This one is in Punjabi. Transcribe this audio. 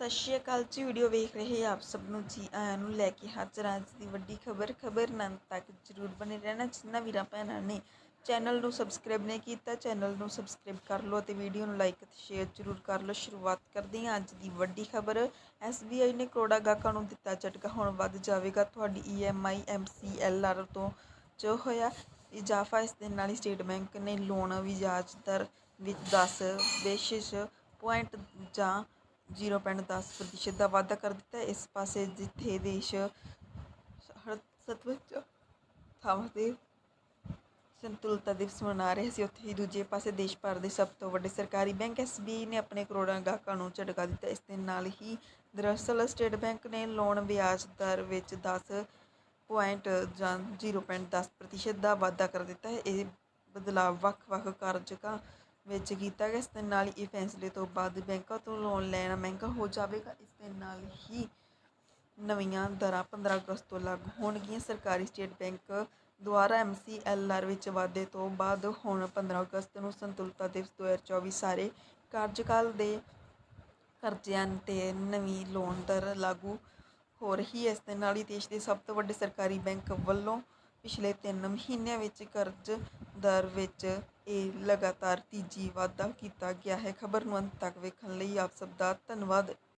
ਸਤਿ ਸ਼੍ਰੀ ਅਕਾਲ ਜੀ, ਵੀਡੀਓ ਵੇਖ ਰਹੇ ਆਪ ਸਭ ਨੂੰ ਜੀ, ਆਇਆਂ ਨੂੰ ਲੈ ਕੇ ਹਾਜ਼ਰ ਹਾਂ ਅੱਜ ਦੀ ਵੱਡੀ ਖਬਰ ਖਬਰ ਨੰਨ ਤੱਕ ਜਰੂਰ ਬਣੇ ਰਹਿਣਾ, ਜਿੰਨਾ ਵੀਰਾਂ ਭੈਣਾਂ ਨੇ ਚੈਨਲ ਨੂੰ ਸਬਸਕ੍ਰਾਈਬ ਨਹੀਂ ਕੀਤਾ, ਚੈਨਲ ਨੂੰ ਸਬਸਕ੍ਰਾਈਬ ਕਰ ਲਓ ਅਤੇ ਵੀਡੀਓ ਨੂੰ ਲਾਈਕ ਅਤੇ ਸ਼ੇਅਰ ਜਰੂਰ ਕਰ ਲਓ। ਸ਼ੁਰੂਆਤ ਕਰਦੇ ਹਾਂ ਅੱਜ ਦੀ ਵੱਡੀ ਖਬਰ SBI ਨੇ ਕਰੋੜਾ ਗਾਹਕਾਂ ਨੂੰ ਦਿੱਤਾ ਝਟਕਾ, ਹੁਣ ਵੱਧ ਜਾਵੇਗਾ ਤੁਹਾਡੀ EMI MCLR ਤੋਂ ਜੋ ਹੋਇਆ। ਇਜ਼ਾਫਾ ਇਸ ਦੇ ਨਾਲ ਹੀ ਸਟੇਟ ਬੈਂਕ ਨੇ ਲੋਨ ਵਿਆਜ ਦਰ ਵਿੱਚ 10 ਬੇਸਿਸ ਪੁਆਇੰਟ ਜਾਂ 0.10 ਪ੍ਰਤੀਸ਼ਤ ਦਾ ਵਾਧਾ ਕਰ ਦਿੱਤਾ ਇਸ ਪਾਸੇ ਜਿੱਥੇ ਦੇਸ਼ ਹਰ ਥਾਵਾਂ ਤੇ ਸੰਤੁਲਤਾ ਦਿਵਸ ਮਨਾ ਰਹੇ ਸੀ, ਉੱਥੇ ਹੀ ਦੂਜੇ ਪਾਸੇ ਦੇਸ਼ ਭਰ ਦੇ ਸਭ ਤੋਂ ਵੱਡੇ ਸਰਕਾਰੀ ਬੈਂਕ SBI ਨੇ ਆਪਣੇ ਕਰੋੜਾਂ ਗਾਹਕਾਂ ਨੂੰ ਝਟਕਾ ਦਿੱਤਾ। ਇਸ ਦੇ ਨਾਲ ਹੀ ਦਰਅਸਲ ਸਟੇਟ ਬੈਂਕ ਨੇ ਲੋਨ ਵਿਆਜ ਦਰ ਵਿੱਚ 10 ਪੁਆਇੰਟ ਜਾਂ 0.10 ਪ੍ਰਤੀਸ਼ਤ ਦਾ ਵਾਧਾ ਕਰ ਦਿੱਤਾ ਹੈ। ਇਹ ਬਦਲਾਅ ਵੱਖ-ਵੱਖ ਕਾਰਜਕਾਂ ਵਿੱਚ ਕੀਤਾ ਗਿਆ। ਇਸ ਦੇ ਨਾਲ ਹੀ ਇਹ ਫੈਸਲੇ ਤੋਂ ਬਾਅਦ ਬੈਂਕਾਂ ਤੋਂ ਲੋਨ ਲੈਣਾ ਮਹਿੰਗਾ ਹੋ ਜਾਵੇਗਾ। ਇਸ ਦੇ ਨਾਲ ਹੀ ਨਵੀਆਂ ਦਰਾਂ 15 ਅਗਸਤ ਤੋਂ ਲਾਗੂ ਹੋਣਗੀਆਂ। ਸਰਕਾਰੀ ਸਟੇਟ ਬੈਂਕ ਦੁਆਰਾ MCLR ਵਿੱਚ ਵਾਧੇ ਤੋਂ ਬਾਅਦ ਹੁਣ 15 ਅਗਸਤ ਨੂੰ ਸੰਤੁਲਤਾ ਦਿਵਸ 2024 ਸਾਰੇ ਕਾਰਜਕਾਲ ਦੇ ਕਰਜ਼ਿਆਂ ਤੇ ਨਵੀਂ ਲੋਨ ਦਰ ਲਾਗੂ ਹੋ ਰਹੀ ਹੈ। ਇਸ ਦੇ ਨਾਲ ਹੀ ਦੇਸ਼ ਦੇ ਸਭ ਤੋਂ ਵੱਡੇ ਸਰਕਾਰੀ ਬੈਂਕ ਵੱਲੋਂ ਪਿਛਲੇ 3 ਮਹੀਨਿਆਂ ਵਿੱਚ ਕਰਜ਼ ਦਰ ਵਿੱਚ ਇਹ ਲਗਾਤਾਰ ਤੀਜੀ ਵਾਧਾ ਕੀਤਾ ਗਿਆ ਹੈ। ਖਬਰ ਨੂੰ ਅੰਤ ਤੱਕ ਵੇਖਣ ਲਈ ਆਪ ਸਭ ਦਾ ਧੰਨਵਾਦ।